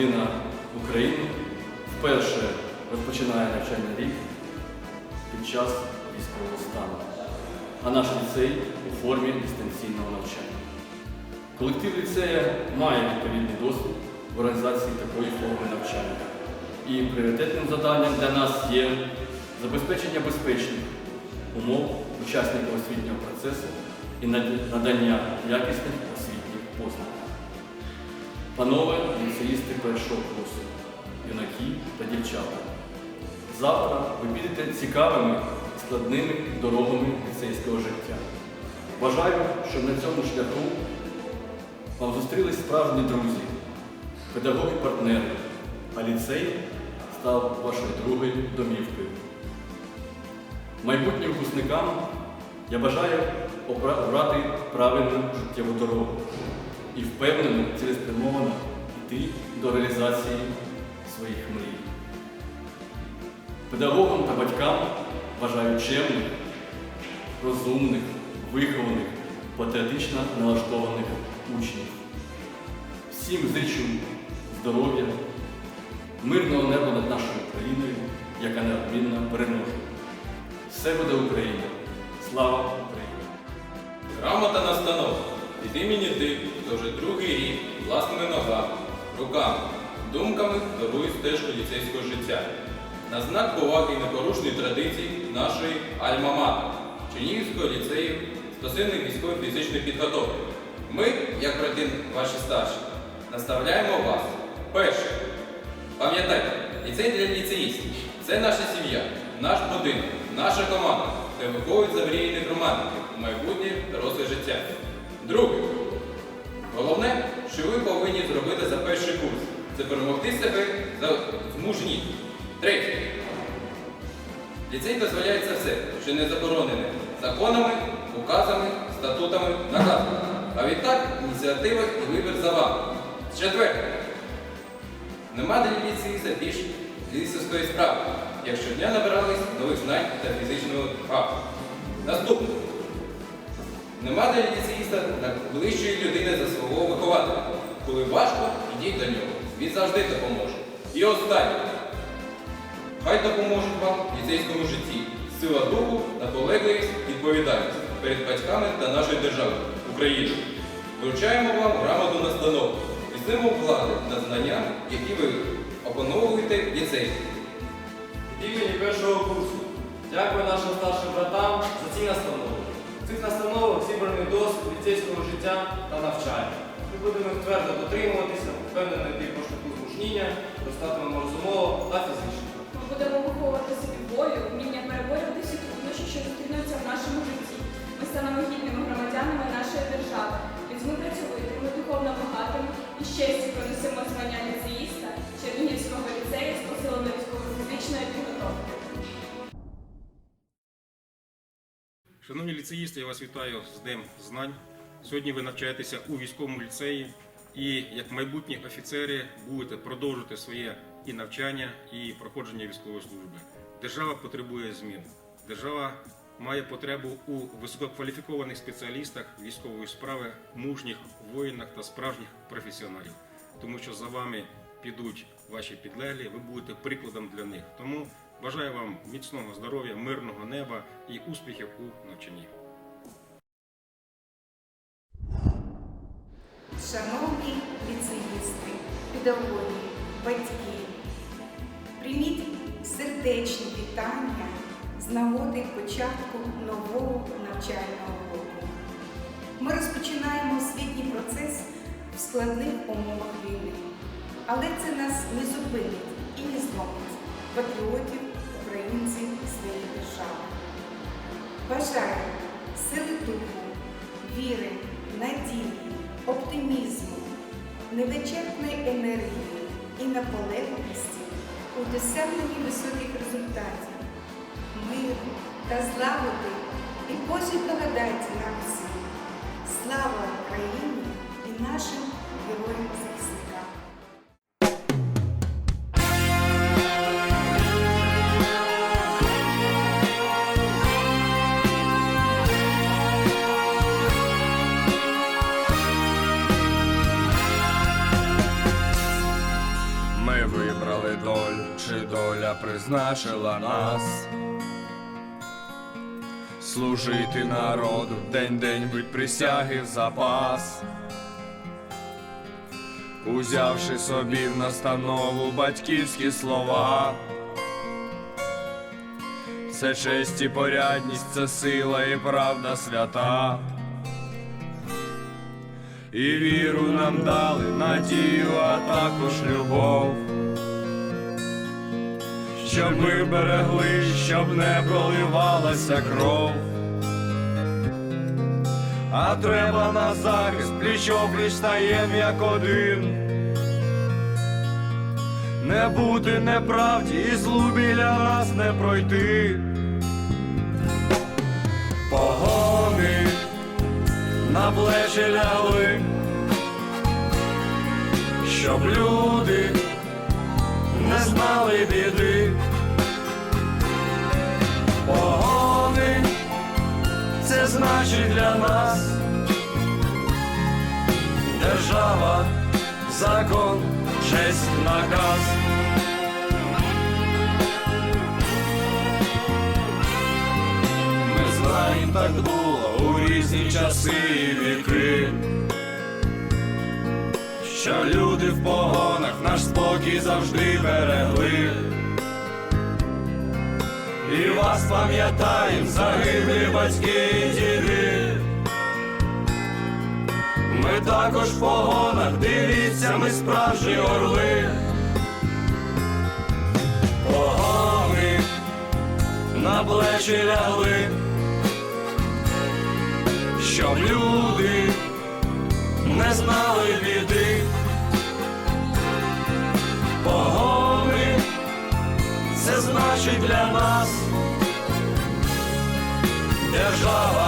родина України вперше розпочинає навчальний рік під час військового стану, а наш ліцей у формі дистанційного навчання. Колектив ліцея має відповідний досвід в організації такої форми навчання. І пріоритетним завданням для нас є забезпечення безпечних умов учасників освітнього процесу і надання якісних освітніх послуг. Панове ліцеїсти першого курсу, юнаки та дівчата. Завтра ви підете цікавими складними дорогами ліцейського життя. Бажаю, щоб на цьому шляху вам зустрілись справжні друзі, педагоги-партнери, а ліцей став вашою другою домівкою. Майбутнім випускникам я бажаю обрати правильну життєву дорогу і впевнено, цілеспрямовано йти до реалізації своїх мрій. Педагогам та батькам бажаю чемних, розумних, вихованих, патріотично налаштованих учнів. Всім зичу здоров'я, мирного неба над нашою країною, яка неодмінно переможе. Все буде Україна! Слава Україні! Грамота настанова. Від імені ти, хто вже другий рік власними ногами, руками, думками дорогою стежку ліцейського життя. На знак поваги і непорушної традицій нашої Альма-Матер, Чернігівського ліцею спасивної військово-фізичної підготовки. Ми, як брати ваші старші, наставляємо вас. Перше. Пам'ятайте, ліцей для ліцеїстів. Це наша сім'я, наш будинок, наша команда, де виховують замріяних романтиків майбутнє доросле життя. Друге. Головне, що ви повинні зробити за перший курс. Це перемогти себе за змужні. Третє. Ліцей дозволяє це все, що не заборонене законами, указами, статутами, наказами. А відтак ініціатива і вибір за вами. Четверте. Нема для ліцеїста більш лісовської справи, як щодня набирались нових знань та фізичного факту. Наступне. Нема для ліцеїста ближчої людини за свого вихователя. Коли важко, ідіть до нього. Він завжди допоможе. І останнє. Хай допоможуть вам в ліцейському житті сила духу, наполегливість, відповідальність перед батьками та нашою державою Україною. Вручаємо вам грамоту настанову і символ влади на знання, які ви опановуєте в ліцеї. Від імені першого курсу. Дякую нашим старшим братам за ці настанови. Цих настановах зібраний досвід ліцейського життя та навчання. Ми будемо твердо дотримуватися, впевнено йти по шляху змушніння, достатимемо розумово та фізично. Ми будемо виховувати собі волю, вміння переборювати всі труднощі, що зустрінуться в нашому житті. Ми станемо гідними громадянами нашої держави, людьми працьовитими, духовно багатими і з честю пронесемо звання ліцеїста Шановні ліцеїсти, я вас вітаю з Днем знань. Сьогодні ви навчаєтеся у військовому ліцеї і як майбутні офіцери будете продовжувати своє і навчання, і проходження військової служби. Держава потребує змін. Держава має потребу у висококваліфікованих спеціалістах військової справи, мужніх воїнах та справжніх професіоналів, тому що за вами підуть ваші підлеглі, ви будете прикладом для них. Тому бажаю вам міцного здоров'я, мирного неба і успіхів у навчанні. Шановні ліцеїсти, педагоги, батьки, прийміть сердечні вітання з нагоди початку нового навчального року. Ми розпочинаємо освітній процес в складних умовах війни, але це нас не зупинить і не зломить патріотів, українців і своєї держави. Бажаю сили духу, віри, надії, оптимізму, невичерпної енергії і наполегливості у досягненні високих результатів, миру та злагоди і Божій благодаті нам всім. Слава Україні і нашим доля призначила нас. Служити народу, день-день бить присяги в запас. Узявши собі в настанову батьківські слова. Це честь і порядність, це сила і правда свята. І віру нам дали, надію, а також любов. Щоб ми берегли, щоб не проливалася кров. А треба на захист, пліч-опліч стаєм як один. Не бути неправді і злу біля нас не пройти. Погони на плечі лягли, щоб люди не знали біди. Значить для нас держава, закон, честь, наказ. Ми знаємо, так було у різні часи і віки. Що люди в погонах наш спокій завжди берегли. І вас пам'ятаєм, загиблі батьки і діди. Ми також в погонах, дивіться, ми справжні орли. Погони на плечі лягли, щоб люди не знали біди. Значить для нас держава.